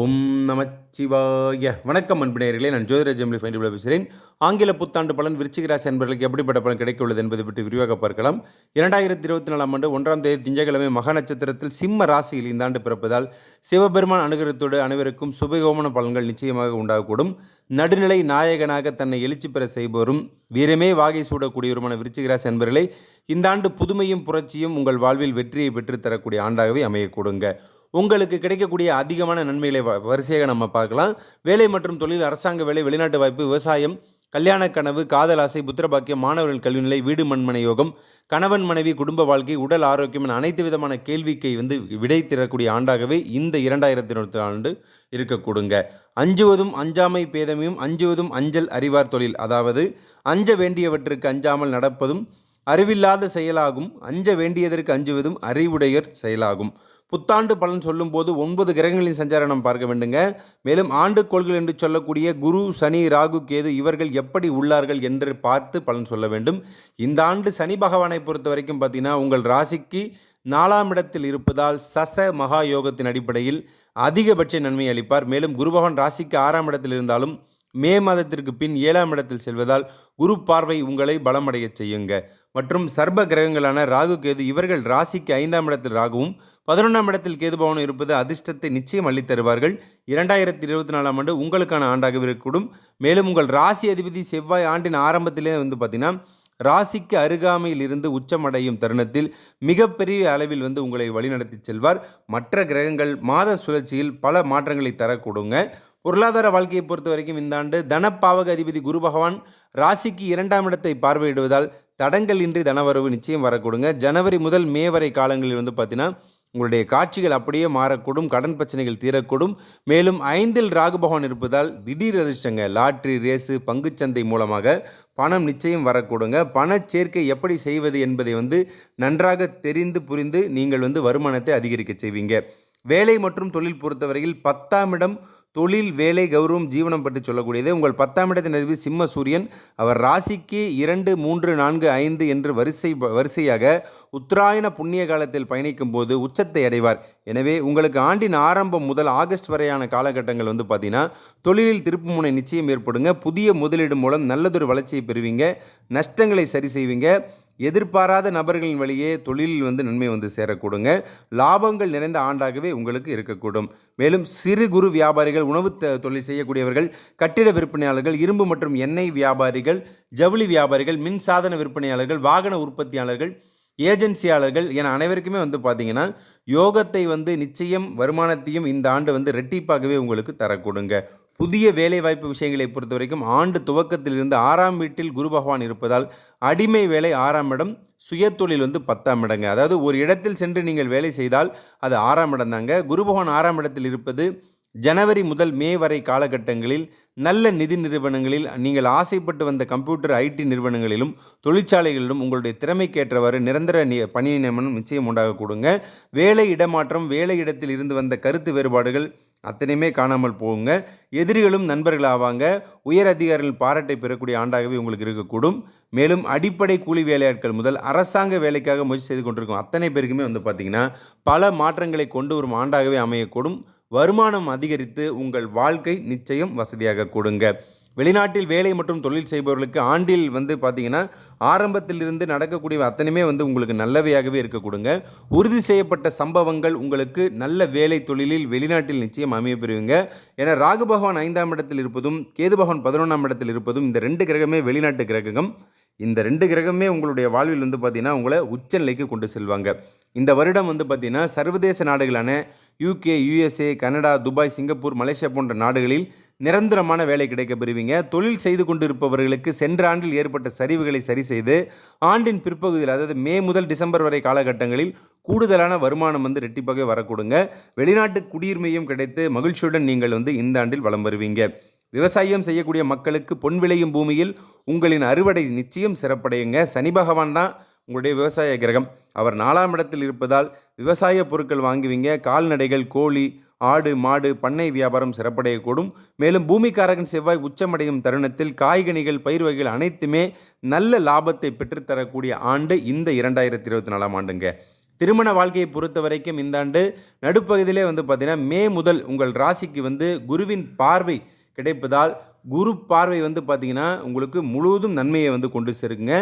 ஓம் நமச்சிவாய வணக்கம் அன்பினர்களே நான் ஜோதிராஜ் ஜெமிலி ஃபைண்டில் பேசுகிறேன். ஆங்கில புத்தாண்டு பலன் விருச்சிகராசி அன்பர்களுக்கு எப்படிப்பட்ட பலன் கிடைக்க உள்ளது என்பதை பற்றி விரிவாக பார்க்கலாம். இரண்டாயிரத்தி இருபத்தி நாலாம் ஆண்டு ஒன்றாம் தேதி திங்கட்கிழமை மக நட்சத்திரத்தில் சிம்ம ராசியில் இந்த ஆண்டு பிறப்பதால் சிவபெருமான் அனுகிரகத்தோடு அனைவருக்கும் சுபகோமன பலன்கள் நிச்சயமாக உண்டாகக்கூடும். நடுநிலை நாயகனாக தன்னை எழுச்சி பெற செய்பவரும் வீரமே வாகை சூடக்கூடியவருமான விருச்சிகராசி அன்பர்களே இந்த ஆண்டு புதுமையும் புரட்சியும் உங்கள் வாழ்வில் வெற்றியை பெற்றுத்தரக்கூடிய ஆண்டாகவே அமையக்கூடுங்க. உங்களுக்கு கிடைக்கக்கூடிய அதிகமான நன்மைகளை வ- வரிசையாக நம்ம பார்க்கலாம். வேலை மற்றும் தொழில் அரசாங்க வேலை வெளிநாட்டு வாய்ப்பு விவசாயம் கல்யாண கனவு காதல் ஆசை புத்திரபாக்கியம் மாணவர்கள் கல்விநிலை வீடு மண்மனை யோகம் கணவன் மனைவி குடும்ப வாழ்க்கை உடல் ஆரோக்கியம் என அனைத்து விதமான கேள்விக்கை வந்து விடை தரக்கூடிய ஆண்டாகவே இந்த இரண்டாயிரத்தி இருபத்தி ஆண்டு இருக்கக்கூடுங்க. அஞ்சுவதும் அஞ்சாமை பேதமையும் அஞ்சுவதும் அஞ்சல் அறிவார் தொழில். அதாவது அஞ்ச வேண்டியவற்றுக்கு அஞ்சாமல் நடப்பதும் அறிவில்லாத செயலாகும் அஞ்ச வேண்டியதற்கு அஞ்சுவதும் அறிவுடையர் செயலாகும். புத்தாண்டு பலன் சொல்லும்போது ஒன்பது கிரகங்களின் சஞ்சாரம் நாம் பார்க்க வேண்டுங்க. மேலும் ஆண்டு கோள்கள் என்று சொல்லக்கூடிய குரு சனி ராகு கேது இவர்கள் எப்படி உள்ளார்கள் என்று பார்த்து பலன் சொல்ல வேண்டும். இந்த ஆண்டு சனி பகவானை பொறுத்த வரைக்கும் பார்த்தீங்கன்னா உங்கள் ராசிக்கு நாலாம் இடத்தில் இருப்பதால் சச மகா யோகத்தின் அடிப்படையில் அதிகபட்ச நன்மை அளிப்பார். மேலும் குரு பகவான் ராசிக்கு ஆறாம் இடத்தில் இருந்தாலும் மே மாதத்திற்கு பின் ஏழாம் இடத்தில் செல்வதால் குரு பார்வை உங்களை பலமடைய செய்யுங்க. மற்றும் சர்ப கிரகங்களான ராகு கேது இவர்கள் ராசிக்கு ஐந்தாம் இடத்தில் ராகுவும் பதினொன்றாம் இடத்தில் கேதுபவனும் இருப்பது அதிர்ஷ்டத்தை நிச்சயம் அள்ளித்தருவார்கள். இரண்டாயிரத்தி இருபத்தி நாலாம் ஆண்டு உங்களுக்கான ஆண்டாக இருக்கக்கூடும். மேலும் உங்கள் ராசி அதிபதி செவ்வாய் ஆண்டின் ஆரம்பத்திலே வந்து பார்த்தீங்கன்னா ராசிக்கு அருகாமையில் இருந்து உச்சமடையும் தருணத்தில் மிகப்பெரிய அளவில் வந்து உங்களை வழிநடத்தி செல்வார். மற்ற கிரகங்கள் மாத சுழற்சியில் பல மாற்றங்களை தரக்கூடுங்க. பொருளாதார வாழ்க்கையை பொறுத்த வரைக்கும் இந்த ஆண்டு தனப்பாவக அதிபதி குரு பகவான் ராசிக்கு இரண்டாம் இடத்தை பார்வையிடுவதால் தடங்கள் இன்றி தனவரவு நிச்சயம் வரக்கூடுங்க. ஜனவரி முதல் மே வரை காலங்களில் வந்து பார்த்தீங்கன்னா உங்களுடைய காட்சிகள் அப்படியே மாறக்கூடும் கடன் பிரச்சனைகள் தீரக்கூடும். மேலும் ஐந்தில் ராகு பகவான் இருப்பதால் திடீர் அதிர்ஷ்டங்க லாட்ரி ரேஸு பங்குச்சந்தை மூலமாக பணம் நிச்சயம் வரக்கூடுங்க. பண சேர்க்கை எப்படி செய்வது என்பதை வந்து நன்றாக தெரிந்து புரிந்து நீங்கள் வந்து வருமானத்தை அதிகரிக்க செய்வீங்க. வேலை மற்றும் தொழில் பொறுத்தவரையில் பத்தாம் இடம் தொழில் வேலை கௌரவம் ஜீவனம் பற்றி சொல்லக்கூடியது. உங்கள் பத்தாம் இடத்தின் அதிபதி சிம்ம சூரியன். அவர் ராசிக்கு இரண்டு மூன்று நான்கு ஐந்து என்று வரிசை வரிசையாக உத்தராயண புண்ணிய காலத்தில் பயணிக்கும் போது உச்சத்தை அடைவார். எனவே உங்களுக்கு ஆண்டின் ஆரம்பம் முதல் ஆகஸ்ட் வரையான காலகட்டங்கள் வந்து பார்த்தீங்கன்னா தொழிலில் திருப்புமுனை நிச்சயம் ஏற்படுங்க. புதிய முதலீடு மூலம் நல்லதொரு வளர்ச்சியை பெறுவீங்க. நஷ்டங்களை சரி செய்வீங்க. எதிர்பாராத நபர்களின் வழியே தொழிலில் வந்து நன்மை வந்து சேரக்கூடுங்க. லாபங்கள் நிறைந்த ஆண்டாகவே உங்களுக்கு இருக்கக்கூடும். மேலும் சிறு குறு வியாபாரிகள் உணவு த- தொழில் செய்யக்கூடியவர்கள் கட்டிட விற்பனையாளர்கள் இரும்பு மற்றும் எண்ணெய் வியாபாரிகள் ஜவுளி வியாபாரிகள் மின் சாதன விற்பனையாளர்கள் வாகன உற்பத்தியாளர்கள் ஏஜென்சியாளர்கள் என அனைவருக்குமே வந்து பார்த்தீங்கன்னா யோகத்தை வந்து நிச்சயம் வருமானத்தையும் இந்த ஆண்டு வந்து ரெட்டிப்பாகவே உங்களுக்கு தரக்கூடுங்க. புதிய வேலைவாய்ப்பு விஷயங்களை பொறுத்த வரைக்கும் ஆண்டு துவக்கத்தில் இருந்து ஆறாம் வீட்டில் குரு பகவான் இருப்பதால் அடிமை வேலை ஆறாம் இடம் சுயத்தொழில் வந்து பத்தாம் இடங்க. அதாவது ஒரு இடத்தில் சென்று நீங்கள் வேலை செய்தால் அது ஆறாம் இடம் தாங்க. குரு பகவான் ஆறாம் இடத்தில் இருப்பது ஜனவரி முதல் மே வரை காலகட்டங்களில் நல்ல நிதி நிறுவனங்களில் நீங்கள் ஆசைப்பட்டு வந்த கம்ப்யூட்டர் ஐடி நிறுவனங்களிலும் தொழிற்சாலைகளிலும் உங்களுடைய திறமைக்கேற்றவாறு நிரந்தர பணி நியமனம் நிச்சயம் உண்டாக கொடுங்க வேலை இடமாற்றம் வேலை இடத்தில் இருந்து வந்த கருத்து வேறுபாடுகள் அத்தனையுமே காணாமல் போகுங்க. எதிரிகளும் நண்பர்கள் ஆவாங்க. உயர் அதிகாரிகள் பாராட்டை பெறக்கூடிய ஆண்டாகவே உங்களுக்கு இருக்கக்கூடும். மேலும் அடிப்படை கூலி வேலையாட்கள் முதல் அரசாங்க வேலைக்காக முயற்சி செய்து கொண்டிருக்கும் அத்தனை பேருக்குமே வந்து பார்த்திங்கன்னா பல மாற்றங்களை கொண்டு வரும் ஆண்டாகவே அமையக்கூடும். வருமானம் அதிகரித்து உங்கள் வாழ்க்கை நிச்சயம் வசதியாக கொடுங்க. வெளிநாட்டில் வேலை மற்றும் தொழில் செய்பவர்களுக்கு ஆண்டில் வந்து பார்த்திங்கன்னா ஆரம்பத்திலிருந்து நடக்கக்கூடிய அத்தனையுமே வந்து உங்களுக்கு நல்லவையாகவே இருக்க கொடுங்க உறுதி செய்யப்பட்ட சம்பவங்கள் உங்களுக்கு நல்ல வேலை தொழிலில் வெளிநாட்டில் நிச்சயம் அமைய பெறுவீங்க ஏன்னா ராகு பகவான் ஐந்தாம் இடத்தில் இருப்பதும் கேது பகவான் பதினொன்றாம் இடத்தில் இருப்பதும் இந்த ரெண்டு கிரகமே வெளிநாட்டு கிரகம் இந்த ரெண்டு கிரகமே உங்களுடைய வாழ்வில் வந்து பார்த்தீங்கன்னா உங்களை உச்சநிலைக்கு கொண்டு செல்வாங்க. இந்த வருடம் வந்து பார்த்தீங்கன்னா சர்வதேச நாடுகளான UK USA Canada Dubai Singapore Malaysia போன்ற நாடுகளில் நிரந்தரமான வேலை கிடைக்க பெறுவீங்க. தொழில் செய்து கொண்டிருப்பவர்களுக்கு சென்ற ஆண்டில் ஏற்பட்ட சரிவுகளை சரி செய்து ஆண்டின் பிற்பகுதியில் அதாவது மே முதல் டிசம்பர் வரை காலகட்டங்களில் கூடுதலான வருமானம் வந்து ரெட்டிப்பாகவே வரக்கூடுங்க. வெளிநாட்டு குடியுரிமையும் கிடைத்து மகிழ்ச்சியுடன் நீங்கள் வந்து இந்த ஆண்டில் வலம் வருவீங்க. விவசாயம் செய்யக்கூடிய மக்களுக்கு பொன் விளையும் பூமியில் உங்களின் அறுவடை நிச்சயம் சிறப்படையுங்க. சனி பகவான் தான் உங்களுடைய விவசாய கிரகம். அவர் நாலாம் இடத்தில் இருப்பதால் விவசாய பொருட்கள் வாங்குவீங்க. கால்நடைகள் கோழி ஆடு மாடு பண்ணை வியாபாரம் சிறப்படையக்கூடும் மேலும் பூமிக்காரகன் செவ்வாய் உச்சமடையும் தருணத்தில் காய்கனிகள் பயிர் வகைகள் அனைத்துமே நல்ல லாபத்தை பெற்றுத்தரக்கூடிய ஆண்டு இந்த இரண்டாயிரத்தி இருபத்தி நாலாம் ஆண்டுங்க. திருமண வாழ்க்கையை பொறுத்த வரைக்கும் இந்த ஆண்டு நடுப்பகுதியிலே வந்து பார்த்திங்கன்னா மே முதல் உங்கள் ராசிக்கு வந்து குருவின் பார்வை கிடைப்பதால் குரு பார்வை வந்து பார்த்தீங்கன்னா உங்களுக்கு முழுவதும் நன்மையை வந்து கொண்டு சேருங்க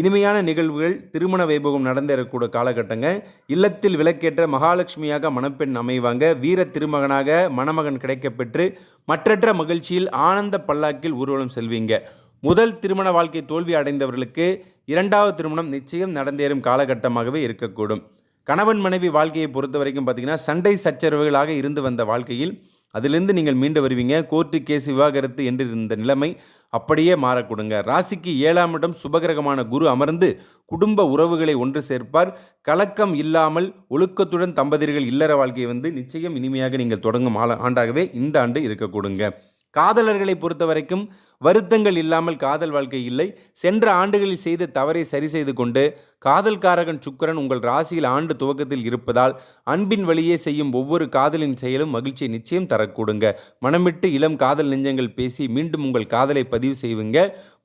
இனிமையான நிகழ்வுகள் திருமண வைபவம் நடந்தேறக்கூடிய காலகட்டங்க. இல்லத்தில் விளக்கேற்ற மகாலட்சுமியாக மணப்பெண் அமைவாங்க. வீர திருமகனாக மணமகன் கிடைக்கப்பெற்று மற்றற்ற மகிழ்ச்சியில் ஆனந்த பல்லாக்கில் ஊர்வலம் செல்வீங்க. முதல் திருமண வாழ்க்கை தோல்வி அடைந்தவர்களுக்கு இரண்டாவது திருமணம் நிச்சயம் நடந்தேறும் காலகட்டமாகவே இருக்கக்கூடும். கணவன் மனைவி வாழ்க்கையை பொறுத்த வரைக்கும் பார்த்தீங்கன்னா சண்டை சச்சரவுகளாக இருந்து வந்த வாழ்க்கையில் அதிலிருந்து நீங்கள் மீண்டு வருவீங்க. கோர்ட்டு கேஸ் விவாகரத்து என்று இருந்த நிலைமை அப்படியே மாறக்கூடுங்க. ராசிக்கு ஏழாம் இடம் சுபகிரகமான குரு அமர்ந்து குடும்ப உறவுகளை ஒன்று சேர்ப்பார். கலக்கம் இல்லாமல் ஒழுக்கத்துடன் தம்பதியர்கள் இல்லற வாழ்க்கையை வந்து நிச்சயம் இனிமையாக நீங்கள் தொடங்கும் ஆண்டாகவே இந்த ஆண்டு இருக்கக்கூடுங்க. காதலர்களை பொறுத்த வரைக்கும் வருத்தங்கள் இல்லாமல் காதல் வாழ்க்கை இல்லை. சென்ற ஆண்டுகளில் செய்த தவறை சரி செய்து கொண்டு காதல்காரகன் சுக்கிரன் உங்கள் ராசியில் ஆண்டு துவக்கத்தில் இருப்பதால் அன்பின் வழியே செய்யும் ஒவ்வொரு காதலின் செயலும் மகிழ்ச்சியை நிச்சயம் தரக்கூடுங்க. மனமிட்டு இளம் காதல் நெஞ்சங்கள் பேசி மீண்டும் உங்கள் காதலை பதிவு செய்வீங்க.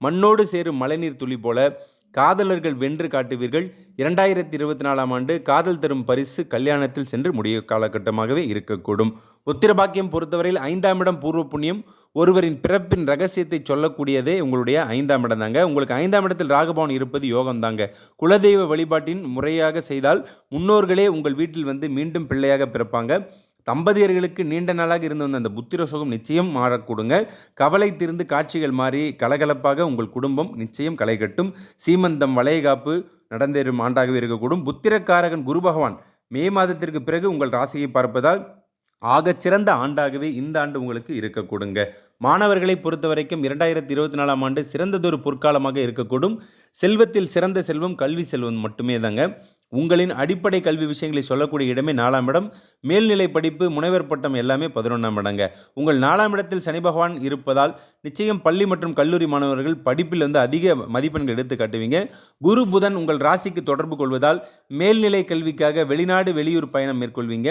மண்ணோடு சேரும் மழைநீர் துளி போல காதலர்கள் வென்று காட்டுவீர்கள். இரண்டாயிரத்தி இருபத்தி நாலாம் ஆண்டு காதல் தரும் பரிசு கல்யாணத்தில் சென்று முடிய காலகட்டமாகவே இருக்கக்கூடும். உத்திரபாக்கியம் பொறுத்தவரையில் ஐந்தாம் இடம் பூர்வ புண்ணியம் ஒருவரின் பிறப்பின் ரகசியத்தை சொல்லக்கூடியதே உங்களுடைய ஐந்தாம் இடம் தாங்க. உங்களுக்கு ஐந்தாம் இடத்தில் ராகபவன் இருப்பது யோகம் தாங்க. குலதெய்வ வழிபாட்டின் முறையாக செய்தால் முன்னோர்களே உங்கள் வீட்டில் வந்து மீண்டும் பிள்ளையாக பிறப்பாங்க. தம்பதியர்களுக்கு நீண்ட நாளாக இருந்து வந்த அந்த புத்திர சுகம் நிச்சயம் மாறக்கூடுங்க. கவலை திருந்து காட்சிகள் மாறி கலகலப்பாக உங்கள் குடும்பம் நிச்சயம் களை கட்டும். சீமந்தம் வளையகாப்பு நடந்தேறும் ஆண்டாகவே இருக்கக்கூடும். புத்திரக்காரகன் குரு பகவான் மே மாதத்திற்கு பிறகு உங்கள் ராசியை பார்ப்பதால் ஆகச்சிறந்த ஆண்டாகவே இந்த ஆண்டு உங்களுக்கு இருக்கக்கூடுங்க. மாணவர்களை பொறுத்த வரைக்கும் இரண்டாயிரத்தி இருபத்தி நாலாம் ஆண்டு சிறந்ததொரு பொற்காலமாக இருக்கக்கூடும். செல்வத்தில் சிறந்த செல்வம் கல்வி செல்வம் மட்டுமே தாங்க உங்களின் அடிப்படை கல்வி விஷயங்களை சொல்லக்கூடிய இடமே நாலாம் இடம். மேல்நிலை படிப்பு முனைவர் பட்டம் எல்லாமே பதினொன்றாம் இடங்க. உங்கள் நாலாம் இடத்தில் சனி பகவான் இருப்பதால் நிச்சயம் பள்ளி மற்றும் கல்லூரி மாணவர்கள் படிப்பில் வந்து அதிக மதிப்பெண்கள் எடுத்து காட்டுவீங்க. குரு புதன் உங்கள் ராசிக்கு தொடர்பு கொள்வதால் மேல்நிலை கல்விக்காக வெளிநாடு வெளியூர் பயணம் மேற்கொள்வீங்க.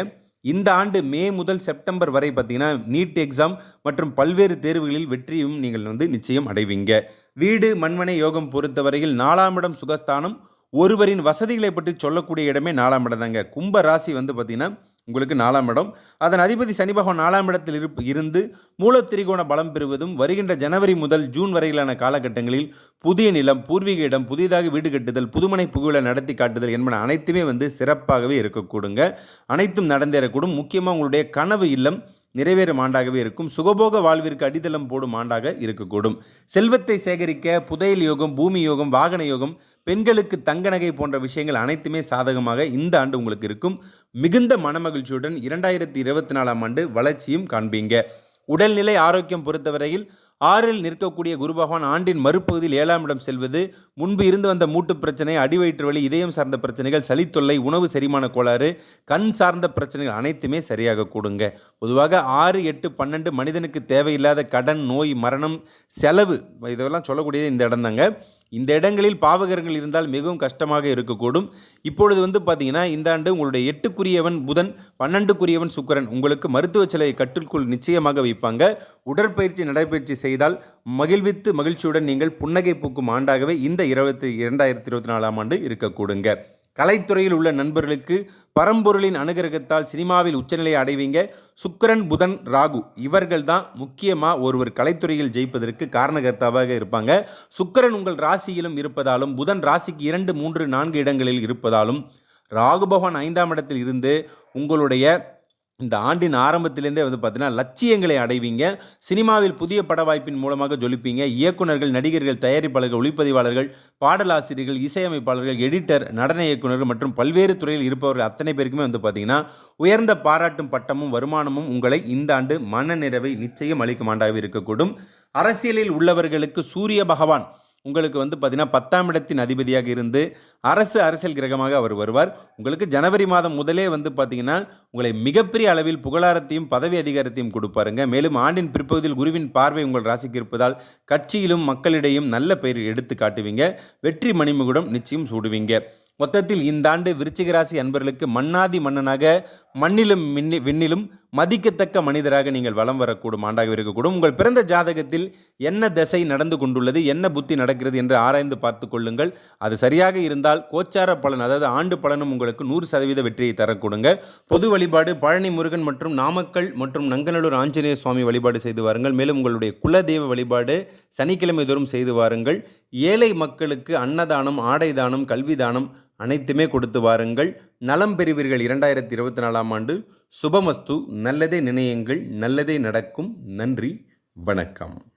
இந்த ஆண்டு மே முதல் செப்டம்பர் வரை பார்த்தீங்கன்னா நீட் எக்ஸாம் மற்றும் பல்வேறு தேர்வுகளில் வெற்றியும் நீங்கள் வந்து நிச்சயம் அடைவீங்க. வீடு மண்மனை யோகம் பொறுத்தவரையில் நாலாம் இடம் சுகஸ்தானம். ஒருவரின் வசதிகளை பற்றி சொல்லக்கூடிய இடமே நாலாம் இடம் தாங்க கும்ப ராசி வந்து பார்த்திங்கன்னா உங்களுக்கு நாலாம் இடம். அதன் அதிபதி சனி பகவான் நாலாம் இடத்தில் இருப்பு இருந்து மூலத்திரிகோண பலம் பெறுவதும் வருகின்ற ஜனவரி முதல் ஜூன் வரையிலான காலகட்டங்களில் புதிய நிலம் பூர்வீக இடம் புதிதாக வீடு கட்டுதல் புதுமனை புகழை நடத்தி காட்டுதல் என்பன அனைத்துமே வந்து சிறப்பாகவே இருக்கக்கூடுங்க. அனைத்தும் நடந்தேறக்கூடும். முக்கியமாக உங்களுடைய கனவு இல்லம் நிறைவேறும் ஆண்டாகவே இருக்கும். சுகபோக வாழ்விற்கு அடித்தளம் போடும் ஆண்டாக இருக்கக்கூடும். செல்வத்தை சேகரிக்க புதையல் யோகம் பூமி யோகம் வாகன யோகம் பெண்களுக்கு தங்க நகை போன்ற விஷயங்கள் அனைத்துமே சாதகமாக இந்த ஆண்டு உங்களுக்கு இருக்கும். மிகுந்த மனமகிழ்ச்சியுடன் இரண்டாயிரத்தி இருபத்தி நாலாம் ஆண்டு வளர்ச்சியும் காண்பீங்க. உடல்நிலை ஆரோக்கியம் பொறுத்தவரையில் ஆறில் நிற்கக்கூடிய குரு பகவான் ஆண்டின் மறுபகுதியில் ஏழாம் இடம் செல்வது முன்பு இருந்து வந்த மூட்டு பிரச்சனை அடிவயிற்று வலி இதயம் சார்ந்த பிரச்சனைகள் சளித்தொல்லை உணவு செரிமான கோளாறு கண் சார்ந்த பிரச்சனைகள் அனைத்துமே சரியாக கூடுங்க. பொதுவாக ஆறு எட்டு பன்னெண்டு மனிதனுக்கு தேவையில்லாத கடன் நோய் மரணம் செலவு இதெல்லாம் சொல்லக்கூடியது இந்த இடம் தாங்க இந்த இடங்களில் பாவகரங்கள் இருந்தால் மிகவும் கஷ்டமாக இருக்கக்கூடும். இப்பொழுது வந்து பார்த்தீங்கன்னா இந்த ஆண்டு உங்களுடைய எட்டுக்குரியவன் புதன் பன்னெண்டுக்குரியவன் சுக்கரன் உங்களுக்கு மருத்துவ செலவை கட்டுக்குள் நிச்சயமாக வைப்பாங்க. உடற்பயிற்சி நடைபயிற்சி செய்தால் மகிழ்வித்து மகிழ்ச்சியுடன் நீங்கள் புன்னகை பூக்கும் ஆண்டாகவே இந்த இருபத்தி இரண்டாயிரத்தி இருபத்தி நாலாம் ஆண்டு இருக்கக்கூடுங்க. கலைத்துறையில் உள்ள நண்பர்களுக்கு பரம்பொருளின் அனுகிரகத்தால் சினிமாவில் உச்சநிலையை அடைவீங்க. சுக்கரன் புதன் ராகு இவர்கள் தான் முக்கியமாக ஒருவர் கலைத்துறையில் ஜெயிப்பதற்கு காரணகர்த்தாவாக இருப்பாங்க. சுக்கரன் உங்கள் ராசியிலும் இருப்பதாலும் புதன் ராசிக்கு இரண்டு மூன்று நான்கு இடங்களில் இருப்பதாலும் ராகு பகவான் ஐந்தாம் இடத்தில் இருந்து உங்களுடைய இந்த ஆண்டின் ஆரம்பத்திலேருந்தே வந்து பார்த்தீங்கன்னா லட்சியங்களை அடைவீங்க. சினிமாவில் புதிய பட வாய்ப்பின் மூலமாக ஜொலிப்பீங்க. இயக்குநர்கள் நடிகர்கள் தயாரிப்பாளர்கள் ஒளிப்பதிவாளர்கள் பாடலாசிரியர்கள் இசையமைப்பாளர்கள் எடிட்டர் நடன இயக்குநர்கள் மற்றும் பல்வேறு துறையில் இருப்பவர்கள் அத்தனை பேருக்குமே வந்து பார்த்தீங்கன்னா உயர்ந்த பாராட்டும் பட்டமும் வருமானமும் உங்களை இந்த ஆண்டு மன நிறைவை நிச்சயம் அளிக்கும் ஆண்டாக இருக்கக்கூடும். அரசியலில் உள்ளவர்களுக்கு சூரிய பகவான் உங்களுக்கு வந்து பார்த்தீங்கன்னா பத்தாம் இடத்தின் அதிபதியாக இருந்து அரசு அரசியல் கிரகமாக அவர் வருவார். உங்களுக்கு ஜனவரி மாதம் முதலே வந்து பார்த்தீங்கன்னா உங்களை மிகப்பெரிய அளவில் புகழாரத்தையும் பதவி அதிகாரத்தையும் கொடுப்பாருங்க. மேலும் ஆண்டின் பிற்பகுதியில் குருவின் பார்வை உங்கள் ராசிக்கு இருப்பதால் கட்சியிலும் மக்களிடையும் நல்ல பெயர் எடுத்து காட்டுவீங்க. வெற்றி மணிமுகுடம் நிச்சயம் சூடுவீங்க. மொத்தத்தில் இந்த ஆண்டு விருச்சிக ராசி அன்பர்களுக்கு மன்னாதி மன்னனாக மண்ணிலும் விண்ணிலும் மதிக்கத்தக்க மனிதராக நீங்கள் வலம் வரக்கூடும் ஆண்டாக இருக்கக்கூடும். உங்கள் பிறந்த ஜாதகத்தில் என்ன திசை நடந்து கொண்டுள்ளது என்ன புத்தி நடக்கிறது என்று ஆராய்ந்து பார்த்து கொள்ளுங்கள். அது சரியாக இருந்தால் கோச்சார பலன் அதாவது ஆண்டு பலனும் உங்களுக்கு நூறு சதவீத வெற்றியை தரக்கூடுங்க பொது வழிபாடு பழனி முருகன் மற்றும் நாமக்கல் மற்றும் நங்கநல்லூர் ஆஞ்சநேய சுவாமி வழிபாடு செய்து வாருங்கள். மேலும் உங்களுடைய குலதெய்வ வழிபாடு சனிக்கிழமை தோறும் செய்து வாருங்கள். ஏழை மக்களுக்கு அன்னதானம் ஆடை தானம் கல்வி தானம் அனைத்துமே கொடுத்து வாருங்கள். நலம் பெறுவீர்கள் இரண்டாயிரத்தி இருபத்தி நாலாம் ஆண்டு. சுபமஸ்து நல்லதே நினையுங்கள் நல்லதே நடக்கும். நன்றி வணக்கம்.